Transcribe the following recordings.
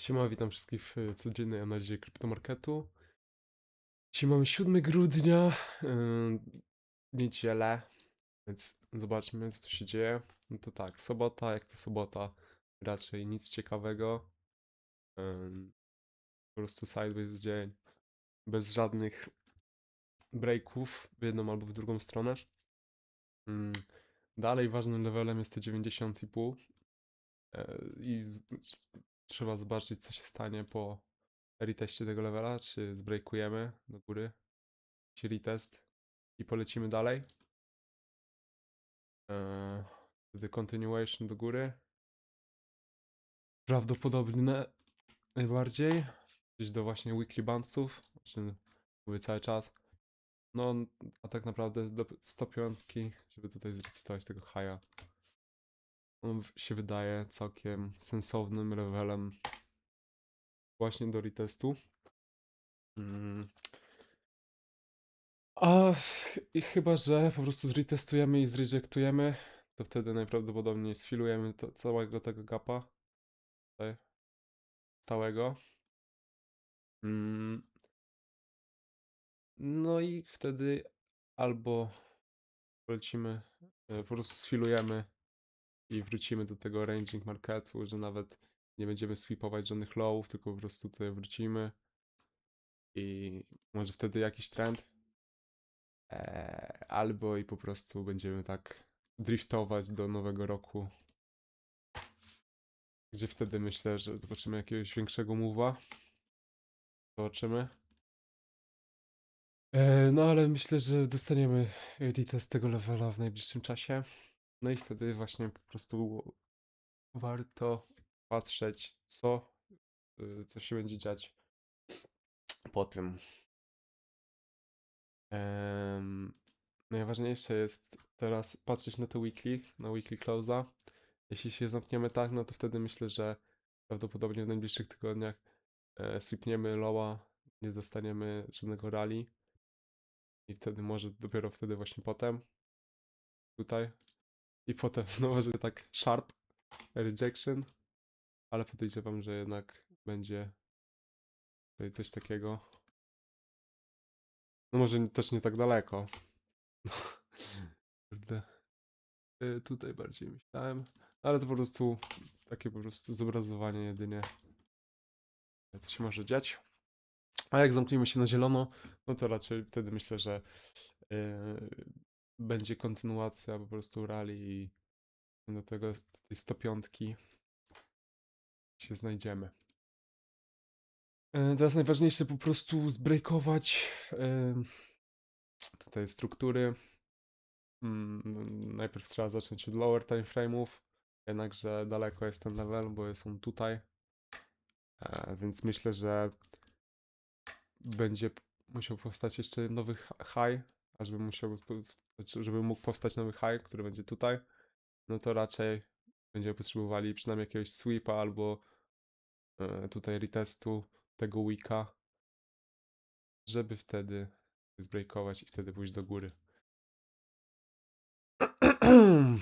Siema, witam wszystkich w codziennej analizie kryptomarketu. Dzisiaj mamy 7 grudnia, yy, niedzielę, więc zobaczmy co tu się dzieje. No to tak, sobota, jak to sobota, raczej nic ciekawego. Ym, po prostu sideways dzień, bez żadnych breaków w jedną albo w drugą stronę. Ym, dalej ważnym levelem jest te 90,5 e, i z- trzeba zobaczyć co się stanie po reteście tego levela, czy zbreakujemy do góry, czy retest i polecimy dalej. Eee, continuation do góry. Prawdopodobne najbardziej. Gdzieś do właśnie weekly czym mówię cały czas. No, a tak naprawdę do 105, żeby tutaj zretestować tego haja. On się wydaje całkiem sensownym levelem właśnie do retestu. Mm. A i chyba, że po prostu zretestujemy i zrejektujemy, to wtedy najprawdopodobniej sfilujemy to, całego tego gapa. Tutaj. Stałego. Mm. No i wtedy albo polecimy, e, po prostu sfilujemy i wrócimy do tego ranging marketu, że nawet nie będziemy sweepować żadnych lowów, tylko po prostu tutaj wrócimy i może wtedy jakiś trend. Eee, albo i po prostu będziemy tak driftować do nowego roku. Gdzie wtedy myślę, że zobaczymy jakiegoś większego move'a. Zobaczymy. Eee, no ale myślę, że dostaniemy retest tego levela w najbliższym czasie. No i wtedy właśnie po prostu warto patrzeć, co, y, co się będzie dziać po tym. Em, najważniejsze jest teraz patrzeć na te weekly, na weekly close'a. Jeśli się zamkniemy tak, no to wtedy myślę, że prawdopodobnie w najbliższych tygodniach e, sweepniemy lowa, nie dostaniemy żadnego rally. I wtedy może dopiero wtedy właśnie potem tutaj. I potem znowu, że tak sharp rejection, ale podejrzewam, że jednak będzie tutaj coś takiego. No może też nie tak daleko. Y, Tutaj bardziej myślałem, ale to po prostu takie po prostu zobrazowanie jedynie, co się może dziać. A jak zamkniemy się na zielono, no to raczej wtedy myślę, że y, będzie kontynuacja po prostu rally i do tego tej 105 się znajdziemy. E, Teraz najważniejsze po prostu zbreakować e, tutaj struktury. Mm, Najpierw trzeba zacząć od lower time frame'ów, jednakże daleko jest ten level, bo są tutaj. E, Więc myślę, że będzie musiał powstać jeszcze nowy high, a żeby musiał, znaczy, żeby mógł powstać nowy high, który będzie tutaj, no to raczej będziemy potrzebowali przynajmniej jakiegoś sweepa albo e, tutaj retestu tego weeka, żeby wtedy zbreakować i wtedy pójść do góry.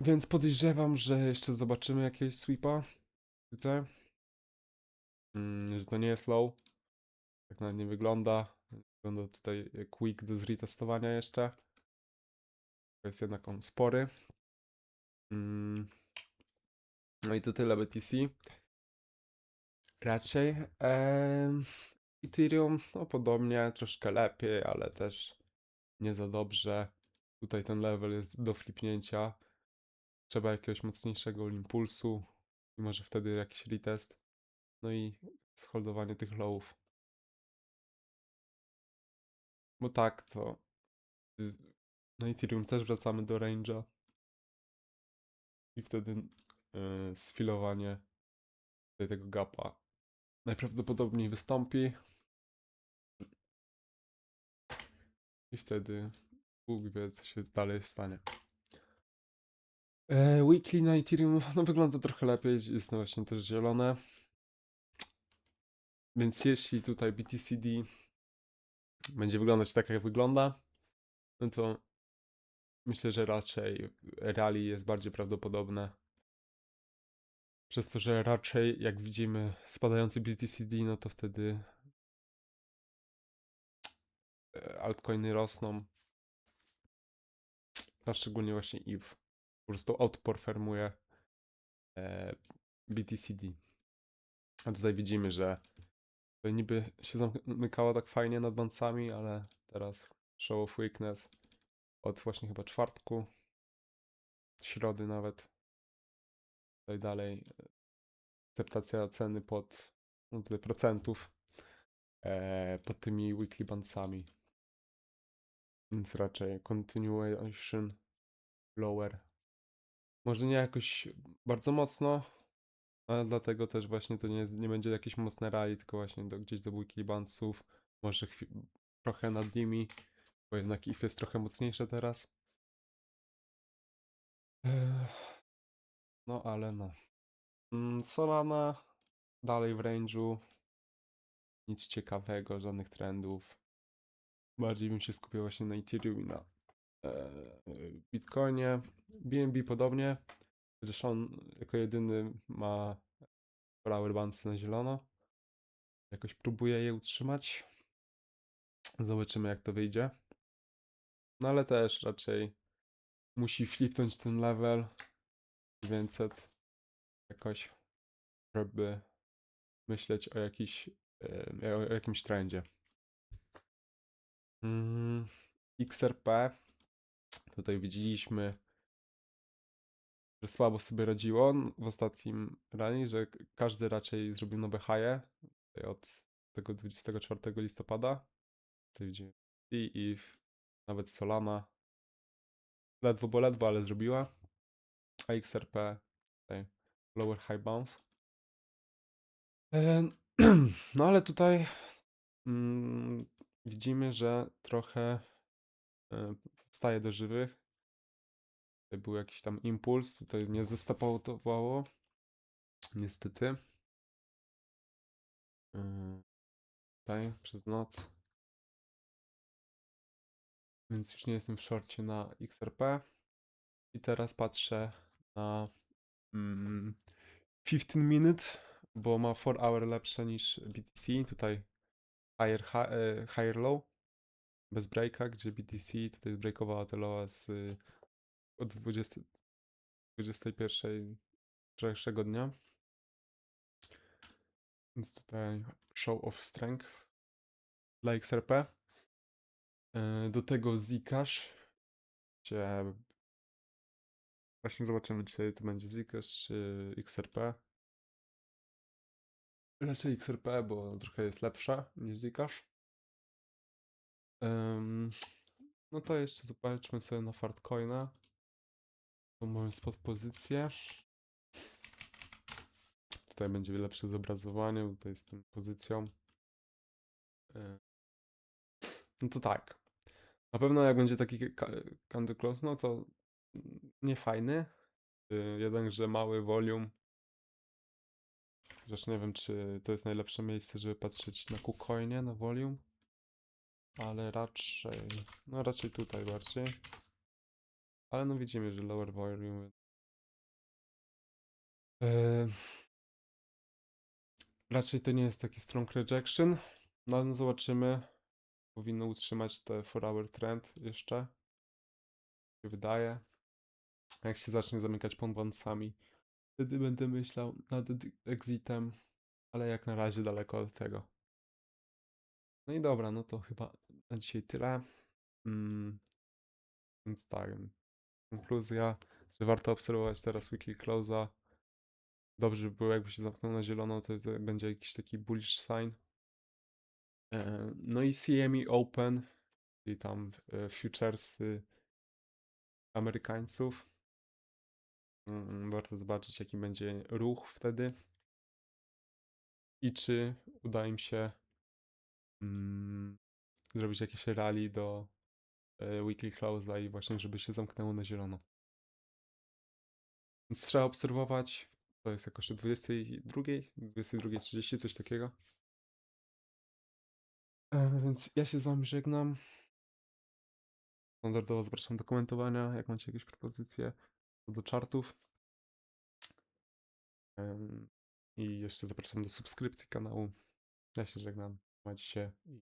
Więc podejrzewam, że jeszcze zobaczymy jakiegoś sweepa tutaj. Mm, że to nie jest low. Tak nawet nie wygląda. Wygląda tutaj week do zretestowania jeszcze. To jest jednak on spory. Mm. No i to tyle BTC. Raczej. Em, Ethereum, no podobnie, troszkę lepiej, ale też nie za dobrze. Tutaj ten level jest do flipnięcia. Trzeba jakiegoś mocniejszego impulsu i może wtedy jakiś retest. No i sholdowanie tych lowów. Bo tak, to na Ethereum też wracamy do range'a. I wtedy y, sfilowanie tego gapa najprawdopodobniej wystąpi. I wtedy Bóg wie, co się dalej stanie. E, weekly na Ethereum no, wygląda trochę lepiej, jest no właśnie też zielone. Więc jeśli tutaj BTCD będzie wyglądać tak, jak wygląda, no to myślę, że raczej rally jest bardziej prawdopodobne. Przez to, że raczej jak widzimy spadający BTCD, no to wtedy e, altcoiny rosną. A szczególnie właśnie EVE. Po prostu outperformuje e, BTCD. A tutaj widzimy, że to niby się zamykało tak fajnie nad advancami, ale teraz show of weakness od właśnie chyba czwartku, środy nawet. Tutaj dalej e, akceptacja ceny pod no tutaj procentów e, pod tymi weekly bandsami. Więc raczej continuation lower. Może nie jakoś bardzo mocno, ale dlatego też właśnie to nie, nie będzie jakieś mocne rally, tylko właśnie do, gdzieś do weekly bandsów. Może trochę nad nimi, bo jednak if jest trochę mocniejsze teraz. No ale no. Mm, Solana dalej w range'u. Nic ciekawego, żadnych trendów. Bardziej bym się skupiał właśnie na Ethereum i na e, Bitcoinie. BNB podobnie, chociaż on jako jedyny ma power bandsy na zielono. Jakoś próbuje je utrzymać. Zobaczymy jak to wyjdzie. No ale też raczej musi flipnąć ten level 900 jakoś, żeby myśleć o, jakiś, e, o jakimś trendzie. Mm, XRP. Tutaj widzieliśmy, że słabo sobie radziło w ostatnim rally, że każdy raczej zrobił nowe haje od tego 24 listopada. Tutaj widzimy i nawet Solana. Ledwo, bo ledwo, ale zrobiła. A XRP tutaj lower high bounce. No ale tutaj mm, widzimy, że trochę wstaje do żywych. Tutaj był jakiś tam impuls, tutaj nie zestapowało. Niestety. Tutaj przez noc. Więc już nie jestem w shorcie na XRP. I teraz patrzę na mm, 15 minute, bo ma 4 hour lepsze niż BTC. Tutaj higher, hi, e, higher low bez breaka, gdzie BTC tutaj breakowała te lowa z y, od 20, 21 wczorajszego dnia. Więc tutaj show of strength dla XRP. E, Do tego Zcash, gdzie właśnie zobaczymy, czy to będzie Zcash czy XRP. Raczej XRP, bo trochę jest lepsza niż Zcash. Em, No to jeszcze zobaczmy sobie na Fartcoina. Tu mamy spot pozycję. Tutaj będzie lepsze zobrazowanie, tutaj z tą pozycją. E, No to tak. Na pewno jak będzie taki candle close, no to nie fajny. Y, Jednakże mały volume. Chociaż nie wiem, czy to jest najlepsze miejsce, żeby patrzeć na KuCoinie, na volume. Ale raczej, no raczej tutaj bardziej. Ale no widzimy, że lower volume. E, Raczej to nie jest taki strong rejection. No no zobaczymy. Powinno utrzymać te 4-hour trend jeszcze. Się wydaje. Jak się zacznie zamykać pąbancami, wtedy będę myślał nad exitem, ale jak na razie daleko od tego. No i dobra, no to chyba na dzisiaj tyle. Mm, więc tak, konkluzja, że warto obserwować teraz weekly close'a. Dobrze by było, jakby się zamknął na zielono, to będzie jakiś taki bullish sign. E, No i CME Open, czyli tam e, futuresy Amerykańców. Mm, Warto zobaczyć, jaki będzie ruch wtedy. I czy uda im się mm, zrobić jakieś rally do e, weekly close'a i właśnie, żeby się zamknęło na zielono. Więc trzeba obserwować. To jest jakoś o 22, 22.30, coś takiego. E, Więc ja się z wami żegnam. Standardowo zapraszam do komentowania, jak macie jakieś propozycje co do czartów. I jeszcze zapraszam do subskrypcji kanału. Ja się żegnam. Trzymajcie się i.